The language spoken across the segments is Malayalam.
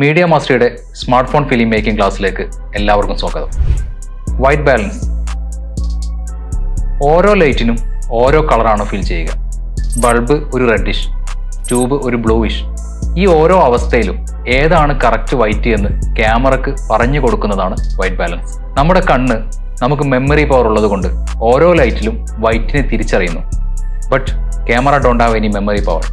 മീഡിയ മാസ്റ്ററിയുടെ സ്മാർട്ട് ഫോൺ ഫിലിം മേക്കിംഗ് ക്ലാസ്സിലേക്ക് എല്ലാവർക്കും സ്വാഗതം. White balance. ഓരോ ലൈറ്റിനും ഓരോ കളറാണോ ഫിൽ ചെയ്യുക. ബൾബ് ഒരു റെഡിഷ് ട്യൂബ് ഒരു ബ്ലൂയിഷ്. ഈ ഓരോ അവസ്ഥയിലും ഏതാണ് കറക്റ്റ് വൈറ്റ് എന്ന് ക്യാമറക്ക് പറഞ്ഞു കൊടുക്കുന്നതാണ് വൈറ്റ് ബാലൻസ്. നമ്മുടെ കണ്ണ് നമുക്ക് മെമ്മറി പവർ ഉള്ളത് കൊണ്ട് ഓരോ ലൈറ്റിലും വൈറ്റിനെ തിരിച്ചറിയുന്നു. But camera don't have any memory power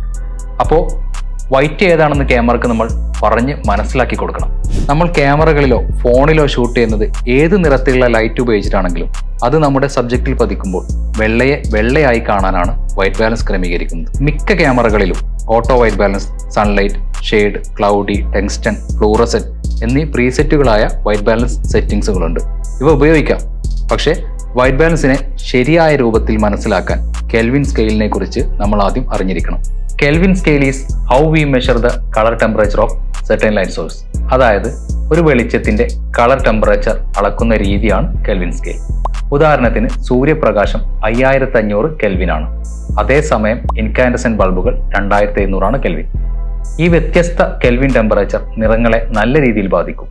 അപ്പോൾ വൈറ്റ് ഏതാണെന്ന് ക്യാമറക്ക് നമ്മൾ പറഞ്ഞ് മനസ്സിലാക്കി കൊടുക്കണം. നമ്മൾ ക്യാമറകളിലോ ഫോണിലോ ഷൂട്ട് ചെയ്യുന്നത് ഏത് നിറത്തിലുള്ള ലൈറ്റ് ഉപയോഗിച്ചിട്ടാണെങ്കിലും അത് നമ്മുടെ സബ്ജക്റ്റിൽ പതിക്കുമ്പോൾ വെള്ളയെ വെള്ളയായി കാണാനാണ് വൈറ്റ് ബാലൻസ് ക്രമീകരിക്കുന്നത്. മിക്ക ക്യാമറകളിലും auto white balance sunlight shade cloudy tungsten fluorescent എന്നീ പ്രീസെറ്റുകളായ വൈറ്റ് ബാലൻസ് സെറ്റിംഗ്സുകളുണ്ട് ഇവ ഉപയോഗിക്കാം. പക്ഷേ വൈറ്റ് ബാലൻസിനെ ശരിയായ രൂപത്തിൽ മനസ്സിലാക്കാൻ കെൽവിൻ സ്കെയിലിനെ കുറിച്ച് നമ്മൾ ആദ്യം അറിഞ്ഞിരിക്കണം. Kelvin scale is how we measure the colour temperature of certain light source അതായത് ഒരു വെളിച്ചത്തിന്റെ കളർ ടെമ്പറേച്ചർ അളക്കുന്ന രീതിയാണ് കെൽവിൻ സ്കെയിൽ ഉദാഹരണത്തിന് സൂര്യപ്രകാശം അയ്യായിരത്തി അഞ്ഞൂറ് കെൽവിൻ ആണ്. അതേസമയം ഇൻകാൻഡസൻ ബൾബുകൾ രണ്ടായിരത്തി എഴുന്നൂറാണ് കെൽവിൻ ഈ വ്യത്യസ്ത കെൽവിൻ ടെമ്പറേച്ചർ നിറങ്ങളെ നല്ല രീതിയിൽ ബാധിക്കും.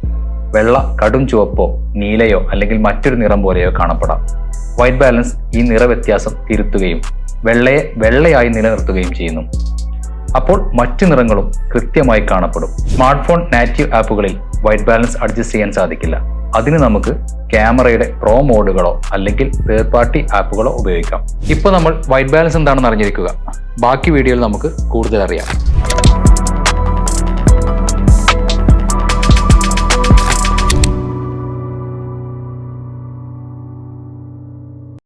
വെള്ള കടും ചുവപ്പോ നീലയോ അല്ലെങ്കിൽ മറ്റൊരു നിറം പോലെയോ കാണപ്പെടാം. വൈറ്റ് ബാലൻസ് ഈ നിറവ്യത്യാസം തിരുത്തുകയും വെള്ളയെ വെള്ളയായി നിലനിർത്തുകയും ചെയ്യുന്നു. അപ്പോൾ മറ്റു നിറങ്ങളും കൃത്യമായി കാണപ്പെടും. സ്മാർട്ട് ഫോൺ നാറ്റീവ് ആപ്പുകളിൽ വൈറ്റ് ബാലൻസ് അഡ്ജസ്റ്റ് ചെയ്യാൻ സാധിക്കില്ല. അതിന് നമുക്ക് ക്യാമറയുടെ പ്രോ മോഡുകളോ അല്ലെങ്കിൽ തേർഡ് പാർട്ടി ആപ്പുകളോ ഉപയോഗിക്കാം. ഇപ്പോൾ നമ്മൾ വൈറ്റ് ബാലൻസ് എന്താണെന്ന് അറിഞ്ഞിരിക്കുക. ബാക്കി വീഡിയോയിൽ നമുക്ക് കൂടുതൽ അറിയാം.